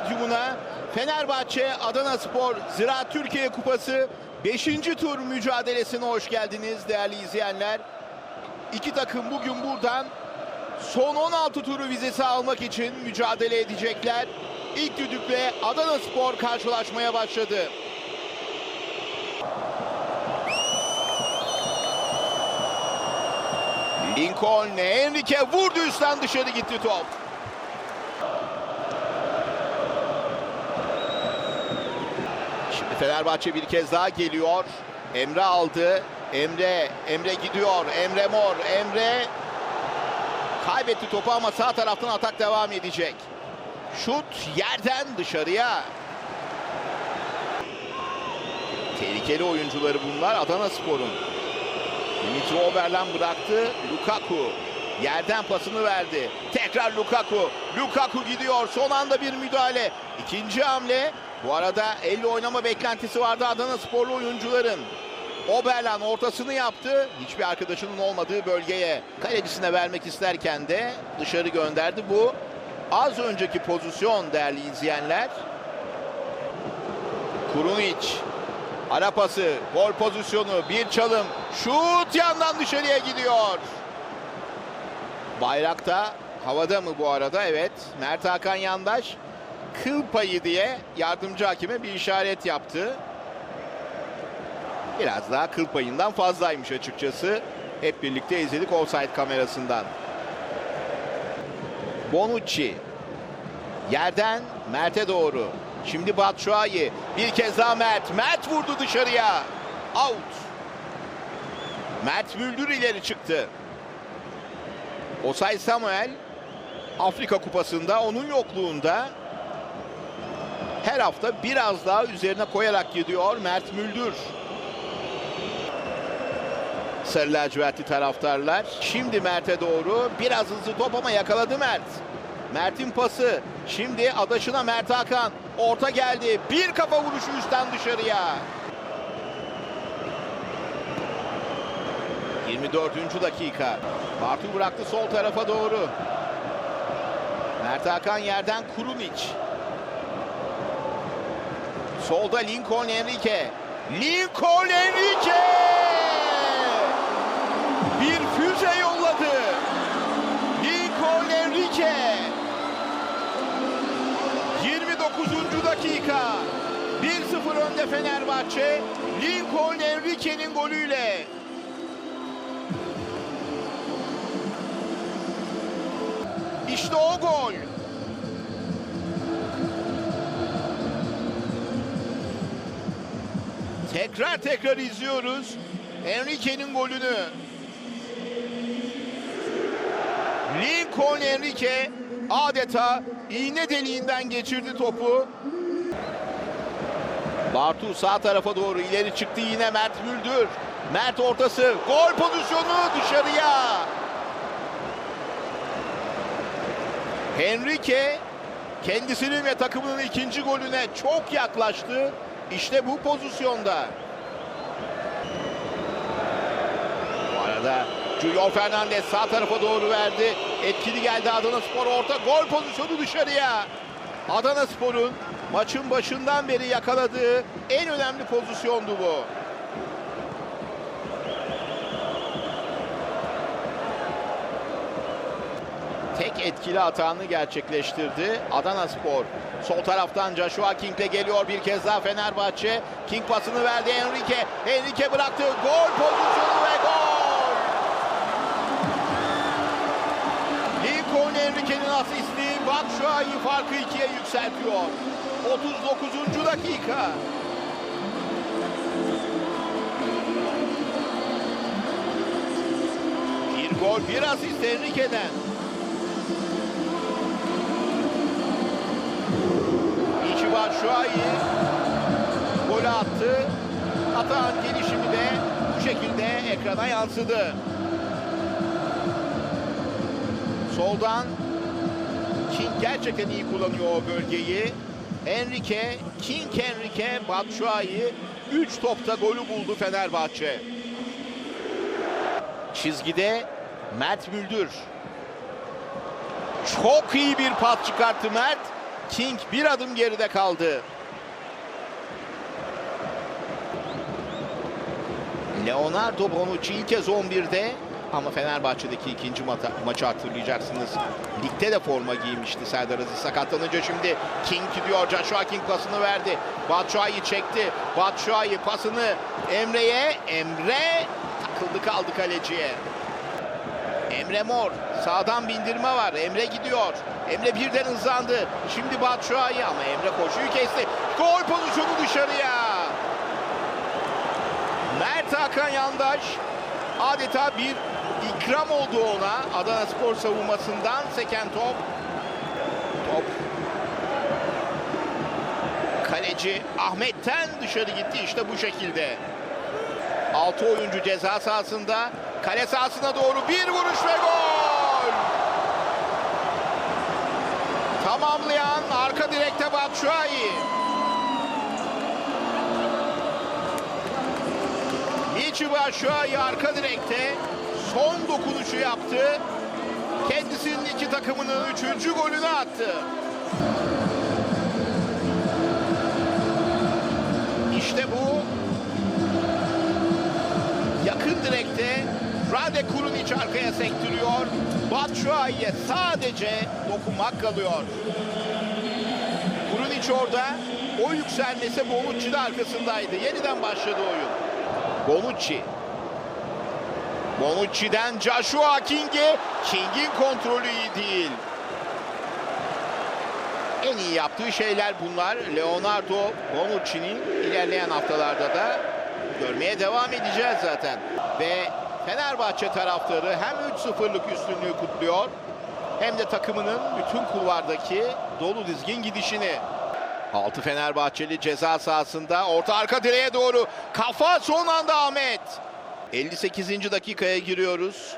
Stadyumuna Fenerbahçe Adana Spor Ziraat Türkiye Kupası 5. tur mücadelesine hoş geldiniz değerli izleyenler. İki takım bugün buradan son 16 turu vizesi almak için mücadele edecekler. İlk düdükle Adana Spor karşılaşmaya başladı. Lincoln Enrique vurdu üstten dışarı gitti top. Fenerbahçe bir kez daha geliyor. Emre aldı. Emre, Emre gidiyor. Emre Mor, Emre kaybetti topu ama sağ taraftan atak devam edecek. Şut yerden dışarıya. Tehlikeli oyuncuları bunlar Adana Spor'un. Dimitri Oberlan bıraktı. Lukaku yerden pasını verdi. Tekrar Lukaku. Lukaku gidiyor. Son anda bir müdahale. İkinci hamle. Bu arada elle oynama beklentisi vardı Adana Sporlu oyuncuların. Oberlan ortasını yaptı. Hiçbir arkadaşının olmadığı bölgeye kalecisine vermek isterken de dışarı gönderdi. Bu az önceki pozisyon değerli izleyenler. Kurunic Ara pası, gol pozisyonu, bir çalım, şut yandan dışarıya gidiyor. Bayrakta havada mı bu arada? Evet. Mert Hakan Yandaş kıl payı diye yardımcı hakime bir işaret yaptı. Biraz daha kıl payından fazlaymış açıkçası. Hep birlikte izledik offside kamerasından. Bonucci yerden Mert'e doğru. Şimdi Batshuayi. Bir kez daha Mert. Mert vurdu dışarıya. Out. Mert Müldür ileri çıktı. Osay Samuel Afrika Kupası'nda onun yokluğunda her hafta biraz daha üzerine koyarak gidiyor Mert Müldür. Sarı lacivertli taraftarlar. Şimdi Mert'e doğru biraz hızlı top ama yakaladı Mert. Mert'in pası. Şimdi adaşına Mert Hakan. Orta geldi. Bir kafa vuruşu üstten dışarıya. 24. dakika. Bartu bıraktı sol tarafa doğru. Mert Hakan yerden Kurunic. Solda Lincoln Enrique. Lincoln Enrique! Bir füze yolladı. Lincoln Enrique. 29. dakika. 1-0 önde Fenerbahçe. Lincoln Enrique'nin golüyle. İşte o gol. Tekrar tekrar izliyoruz. Enrique'nin golünü. Lincoln Enrique adeta iğne deliğinden geçirdi topu. Bartu sağ tarafa doğru ileri çıktı yine Mert Müldür. Mert ortası gol pozisyonu dışarıya. Henrique kendisinin ve takımının ikinci golüne çok yaklaştı. İşte bu pozisyonda. Bu arada Julio Fernandez sağ tarafa doğru verdi. Etkili geldi Adana Spor orta. Gol pozisyonu dışarıya. Adana Spor'un maçın başından beri yakaladığı en önemli pozisyondu bu. Etkili hatanı gerçekleştirdi Adana Spor. Sol taraftan Joshua King'le geliyor bir kez daha Fenerbahçe. King pasını verdi Enrique. Enrique bıraktı. Gol pozisyonu ve gol. Lincoln Enrique'nin asisti Batshuayi farkı ikiye yükseltiyor. 39. dakika. Gol bir asist Enrique'den. Batshuayi golü attı. Atağın gelişimi de bu şekilde ekrana yansıdı. Soldan King gerçekten iyi kullanıyor o bölgeyi. Enrique, King Enrique, Batshuayi 3 topta golü buldu Fenerbahçe. Çizgide Mert Müldür. Çok iyi bir pas çıkarttı Mert. King bir adım geride kaldı. Leonardo Bonucci ilk kez 11'de ama Fenerbahçe'deki ikinci mata- maçı hatırlayacaksınız. Ligde de forma giymişti Serdar Aziz sakatlanınca şimdi King gidiyor. Joshua King pasını verdi. Batshuayi çekti. Batshuayi pasını Emre'ye. Emre takıldı kaldı kaleciye. Emre Mor sağdan bindirme var. Emre gidiyor. Emre birden hızlandı. Şimdi Batshuayi ama Emre koşuyu kesti. Gol pozisyonu dışarıya. Mert Hakan Yandaş adeta bir ikram oldu ona. Adana Spor savunmasından seken top. Top. Kaleci Ahmet'ten dışarı gitti işte bu şekilde. 6 oyuncu ceza sahasında. Kale sahasına doğru bir vuruş ve gol. Tamamlayan arka direkte Batshuayi. Michi Batshuayi arka direkte son dokunuşu yaptı. Kendisinin iki takımının üçüncü golünü attı. İşte bu yakın direkte Rade Kurunic arkaya sektiriyor. Batshuayi'ye sadece dokunmak kalıyor. Kurunic orada. O yükselmesi Bonucci de arkasındaydı. Yeniden başladı oyun. Bonucci. Bonucci'den Joshua King'e. King'in kontrolü iyi değil. En iyi yaptığı şeyler bunlar. Leonardo Bonucci'nin ilerleyen haftalarda da görmeye devam edeceğiz zaten. Ve Fenerbahçe taraftarı hem 3-0'lık üstünlüğü kutluyor hem de takımının bütün kulvardaki dolu dizgin gidişini. 6 Fenerbahçeli ceza sahasında orta arka direğe doğru kafa son anda Ahmet. 58. dakikaya giriyoruz.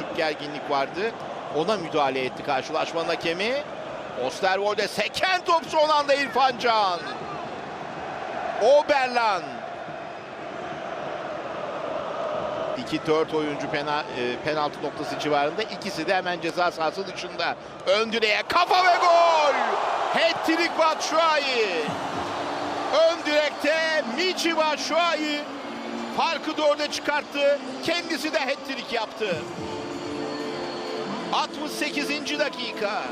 Çok gerginlik vardı. Ona müdahale etti karşılaşmanın hakemi. Osterwolde seken top son anda İrfan Can. Oberlan. 2-4 oyuncu pena, e, penaltı noktası civarında. İkisi de hemen ceza sahası dışında. Ön direğe kafa ve gol. Hat-trick Batshuayi. Ön direkte Michi Batshuayi farkı dörde çıkarttı. Kendisi de hat-trick yaptı. 68. dakika.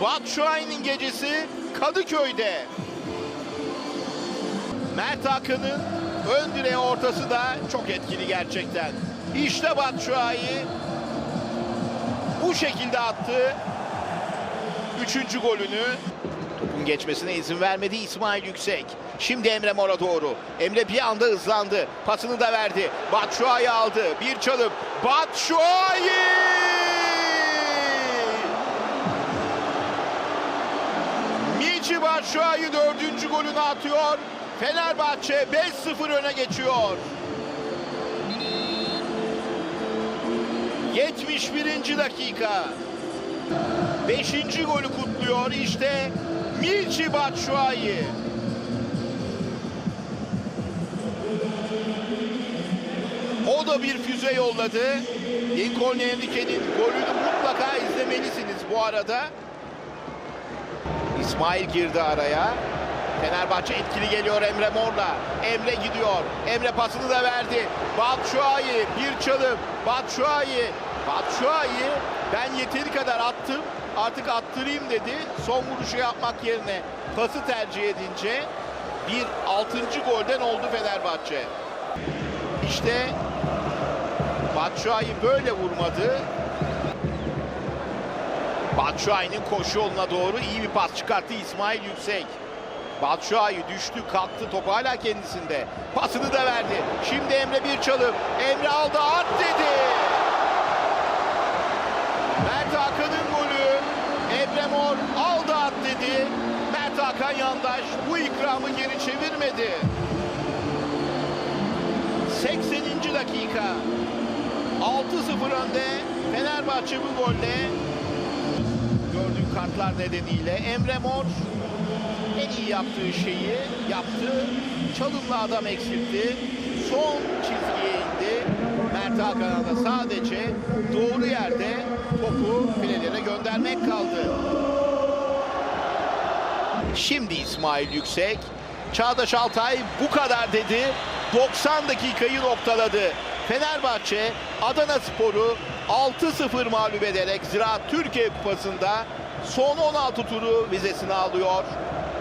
Batshuayi'nin gecesi Kadıköy'de. Mert Hakan'ın ön direğe ortası da çok etkili gerçekten. İşte Batshuayi bu şekilde attı. Üçüncü golünü. Topun geçmesine izin vermedi İsmail Yüksek. Şimdi Emre Mor'a doğru. Emre bir anda hızlandı. Pasını da verdi. Batshuayi aldı. Bir çalım. Batshuayi! Michi Batshuayi dördüncü golünü atıyor. Fenerbahçe 5-0 öne geçiyor. 71. dakika. 5. golü kutluyor. İşte Michi Batshuayi. O da bir füze yolladı. Lincoln Enrique'nin golünü mutlaka izlemelisiniz bu arada. İsmail girdi araya. Fenerbahçe etkili geliyor Emre Mor'la. Emre gidiyor. Emre pasını da verdi. Batshuayi bir çalım. Batshuayi. Batshuayi ben yeteri kadar attım. Artık attırayım dedi. Son vuruşu yapmak yerine pası tercih edince bir altıncı golden oldu Fenerbahçe. İşte Batshuayi böyle vurmadı. Batshuayi'nin koşu yoluna doğru iyi bir pas çıkarttı İsmail Yüksek. Batshuayi düştü kalktı top hala kendisinde. Pasını da verdi. Şimdi Emre bir çalım. Emre aldı at dedi. Mert Hakan'ın golü. Emre Mor aldı at dedi. Mert Hakan yandaş bu ikramı geri çevirmedi. 80. dakika. 6-0 önde Fenerbahçe bu golle gördüğü kartlar nedeniyle Emre Mor en iyi yaptığı şeyi yaptı. Çalımla adam eksiltti. Son çizgiye indi. Mert Sağ kanada sadece doğru yerde topu filelere göndermek kaldı. Şimdi İsmail Yüksek. Çağdaş Altay bu kadar dedi. 90 dakikayı noktaladı. Fenerbahçe Adana Spor'u 6-0 mağlup ederek Ziraat Türkiye Kupası'nda son 16 turu vizesine alıyor.